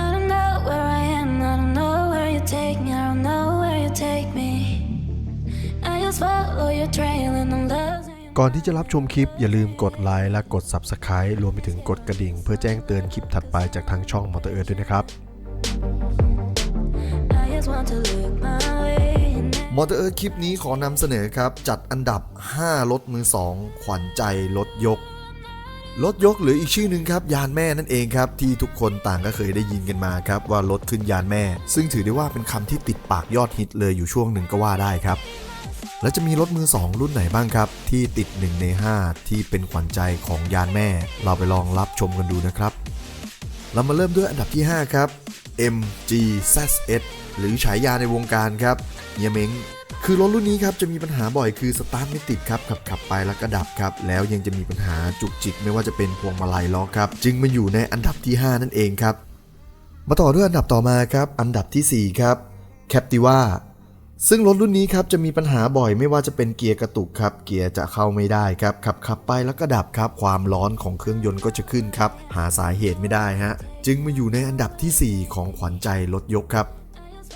I don't know where I am, I don't know where you take me, I don't know where you take me. I just follow your trail and I'm losing. ก่อนที่จะรับชมคลิปอย่าลืมกดไลค์และกด Subscribe รวมไปถึงกดกระดิ่ง เพื่อแจ้งเตือนคลิปถัดไปจากทางช่องมอเตอร์เอิร์ด้วยนะครับ I just want to look my way. And มอเตอร์เอิร์ธคลิปนี้ขอนำเสนอครับ จัดอันดับ 5 รถมือ 2 ขวัญใจรถยก รถยกหรืออีกชื่อหนึ่งครับยานแม่นั่นเองครับที่ทุกคนต่างก็เคยได้ยินกันมาครับว่ารถขึ้นยานแม่ ซึ่งถือได้ว่าเป็นคำที่ติดปากยอดฮิตเลยอยู่ช่วงหนึ่งก็ว่าได้ครับ แล้วจะมีรถมือ 2 รุ่นไหนบ้างครับ ที่ติด 1 ใน 5 ที่เป็นขวัญใจของยานแม่ เราไปลองรับชมกันดูนะครับ เรามาเริ่มด้วยอันดับที่ 5 ครับ MG ZS หรือฉายาในวงการครับเยเม้ง คือรถรุ่นนี้ครับจะมีปัญหาบ่อยคือสตาร์ทไม่ติดครับขับขับไปแล้วก็ดับครับแล้วยังจะมีปัญหาจุกจิกไม่ว่าจะเป็นพวงมาลัยล้อครับจึงมาอยู่ในอันดับที่ 5 นั่นเองครับ มาต่อด้วยอันดับต่อมาครับอันดับทีสี่4ครับ Captiva ซึ่งรถรุ่นนี้ครับจะมีปัญหาบ่อยไม่ว่าจะเป็นเกียร์กระตุกครับ เกียร์จะเข้าไม่ได้ครับขับขับไปแล้วก็ดับครับ ความร้อนของเครื่องยนต์ก็จะขึ้นครับ หาสาเหตุไม่ได้ฮะ จึงมาอยู่ในอันดับทีสี่4 ของขวัญใจรถยกครับ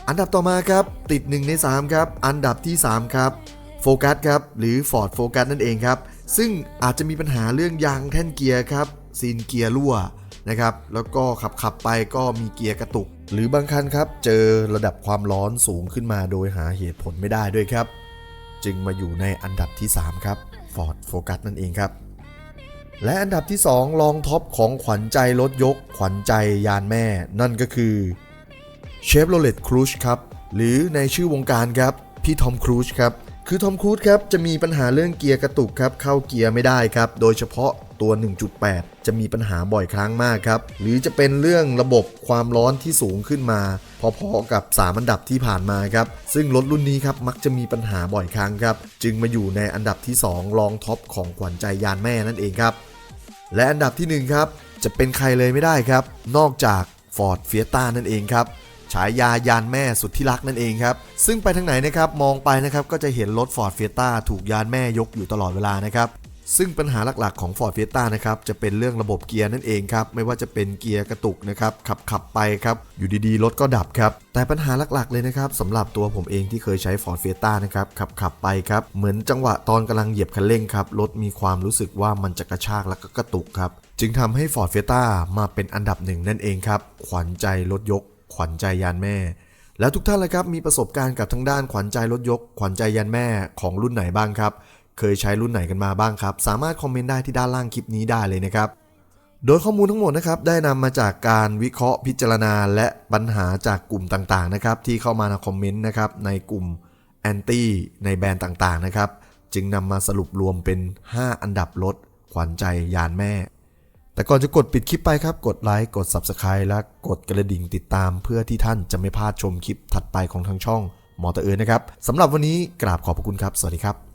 อันดับต่อมาครับติด 1 ใน 3 ครับ อันดับที่ 3 ครับโฟกัสครับหรือ Ford Focus นั่นเองครับ ซึ่งอาจจะมีปัญหาเรื่องยางแท่นเกียร์ครับซีนเกียร์รั่วนะครับแล้วก็ขับขับไปก็มีเกียร์กระตุก หรือบางคันครับเจอระดับความร้อนสูงขึ้นมาโดยหาเหตุผลไม่ได้ด้วยครับ จึงมาอยู่ในอันดับที่ 3 ครับ Ford Focus นั่นเองครับ และอันดับที่ 2 รองท็อปของขวัญใจรถยก ขวัญใจยานแม่ นั่นก็คือ เชฟโรเลตครูชครับ หรือในชื่อวงการครับ พี่ทอมครูชครับ คือทอมครูชครับ จะมีปัญหาเรื่องเกียร์กระตุกครับ เข้าเกียร์ไม่ได้ครับ โดยเฉพาะตัว 1.8 จะมีปัญหาบ่อยครั้งมากครับ หรือจะเป็นเรื่องระบบความร้อนที่สูงขึ้นมา พอๆกับ 3 อันดับที่ผ่านมาครับ ซึ่งรถรุ่นนี้ครับมักจะมีปัญหาบ่อยครั้งครับ จึงมาอยู่ในอันดับที่ 2 รองท็อปของขวัญใจยานแม่นั่นเองครับ และอันดับทีหนึ่1ครับจะเป็นใครเลยไม่ได้ครับ นอกจาก Ford Fiesta นั่นเองครับ ฉายายานแม่สุดที่รักนั่นเองครับ ซึ่งไปทางไหนนะครับมองไปนะครับก็จะเห็นรถ Ford Fiesta ถูกยานแม่ยกอยู่ตลอดเวลานะครับซึ่งปัญหาหลักๆของ Ford Fiesta นะครับจะเป็นเรื่องระบบเกียร์นั่นเองครับไม่ว่าจะเป็นเกียร์กระตุกนะครับขับขับไปครับอยู่ดีๆ รถก็ดับครับแต่ปัญหาหลักๆเลยนะครับสำหรับตัวผมเองที่เคยใช้ Ford Fiesta นะครับขับขับไปครับเหมือนจังหวะตอนกำลังเหยียบคันเร่งครับรถมีความรู้สึกว่ามันจะกระชากแล้วก็กระตุกครับจึงทำให้ Ford Fiesta มาเป็นอันดับหนึ่งนั่นเองครับขวัญใจรถยก ขวัญใจยานแม่ แล้วทุกท่านลยครับมีประสบการณ์กับทางด้านขวัญใจรถยก ขวัญใจยันแม่ของรุ่นไหนบ้างครับ เคยใช้รุ่นไหนกันมาบ้างครับ สามารถคอมเมนต์ได้ที่ด้านล่างคลิปนี้ได้เลยนะครับโดยข้อมูลทั้งหมดนะครับได้นำมาจากการวิเคราะห์พิจารณา และปัญหาจากกลุ่มต่างๆนะครับที่เข้ามาในคอมเมนต์นะครับในกลุ่มแอนตี้ในแบรนด์ต่างๆนะครับจึงนำมาสรุปรวมเป็น 5 อันดับรถขวัญใจยานแม่ แต่ก่อนจะกดปิดคลิปไปครับ กดไลค์ กด Subscribe และกดกระดิ่งติดตาม เพื่อที่ท่านจะไม่พลาดชมคลิปถัดไปของทางช่องมอเตอร์เอิร์นะครับสำหรับวันนี้กราบขอบพระคุณครับ สวัสดีครับ